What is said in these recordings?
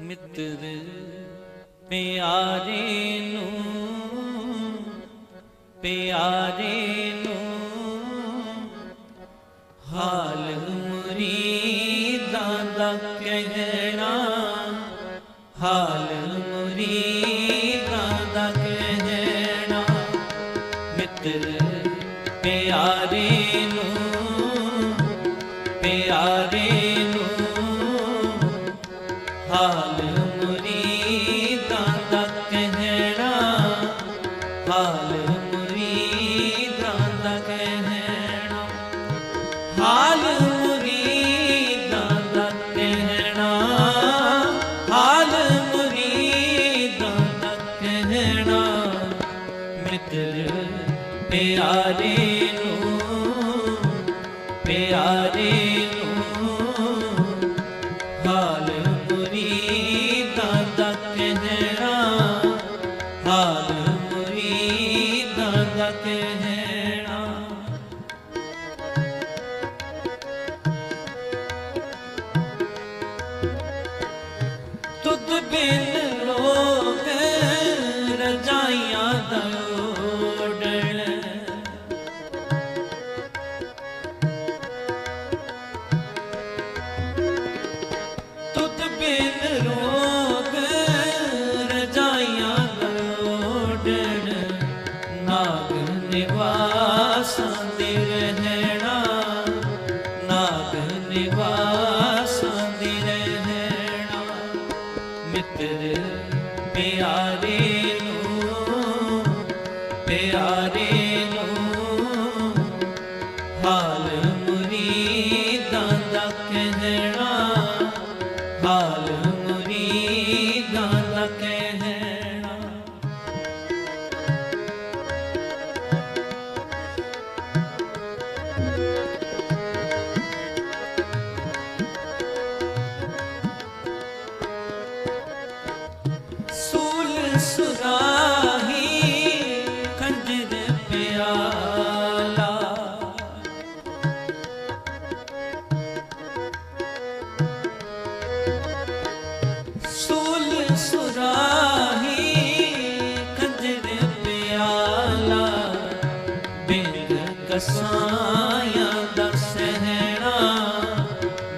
ਮਿੱਤਰ ਪਿਆਰੇ ਨੂੰ ਪਿਆਰੇ ਨੂੰ, ਹਾਲ ਮੁਰੀਦਾਂ ਦਾ ਕਹਿਣਾ, ਹਾਲ ਮੁਰੀਦਾਂ ਦਾ ਕਹਿਣਾ, ਮਿੱਤਰ ਪਿਆਰੇ ਨੂੰ, ਪਿਆਰੇ ਹਾਲ ਹਾਲ ਕਸਾਇਆ ਦਾ ਸਹਿਣਾ,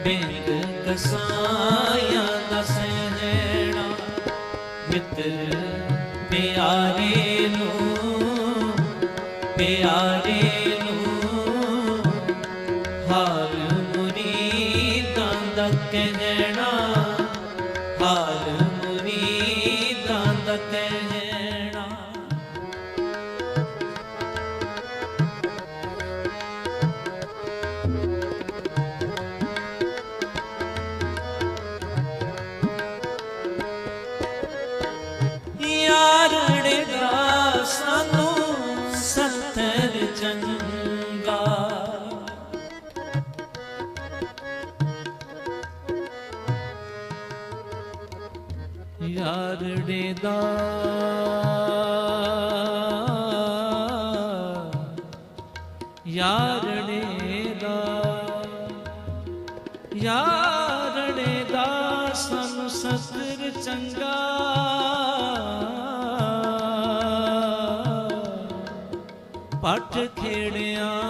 ਬਿੰਦ ਕਸਾਇਆ ਦਾ ਸਹਿਣਾ। ਮਿੱਤਰ ਪਿਆਰੇ ਨੂੰ ਪਿਆਰੇ ਨੂੰ, ਹਾਲ ਮੁਰੀਦਾਂ ਦਾ ਕਹਿਣਾ, ਹਾਲ ਮੁਰੀਦਾਂ ਦਾ ਕਹਿਣਾ। ਚੰਗਾ। ਯਾਰੜੇ ਦਾ। ਯਾਰੜੇ ਦਾ। ਯਾਰੜੇ ਦਾ ਸਾਨੂੰ ਸਤਰ ਚੰਗਾ ਪੱਟ ਖੇੜਿਆਂ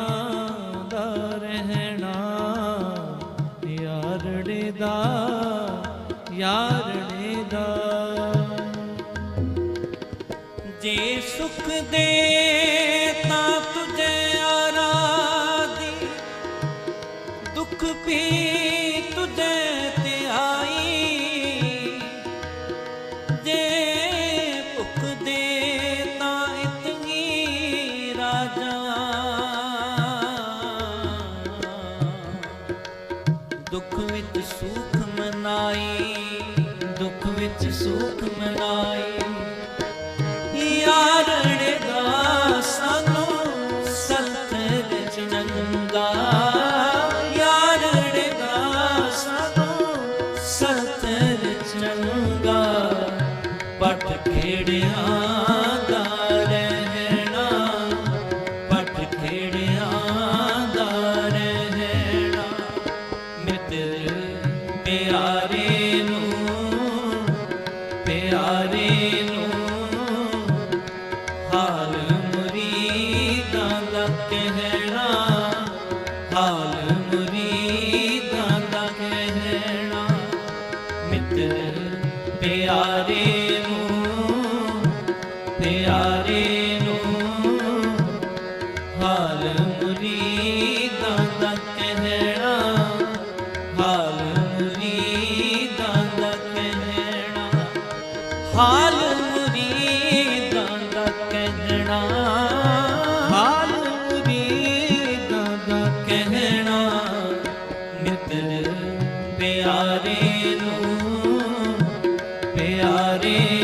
ਦਾ ਰਹਿਣਾ ਯਾਰੜੇ ਦਾ ਯਾਰੜੇ ਦਾ। ਜੇ ਸੁਖ ਦੇ ਦੁੱਖ ਵਿੱਚ ਸੁਖ ਮਨਾਈ ਦੁੱਖ ਵਿੱਚ ਸੁਖ ਮਨਾਈ। ਪਿਆਰੇ ਹਾਲ ਮੁਰੀਦਾਂ ਦਾ ਕਹਿਣਾ ਹਾਲ ਮੁਰੀਦ ਪਿਆਰੇ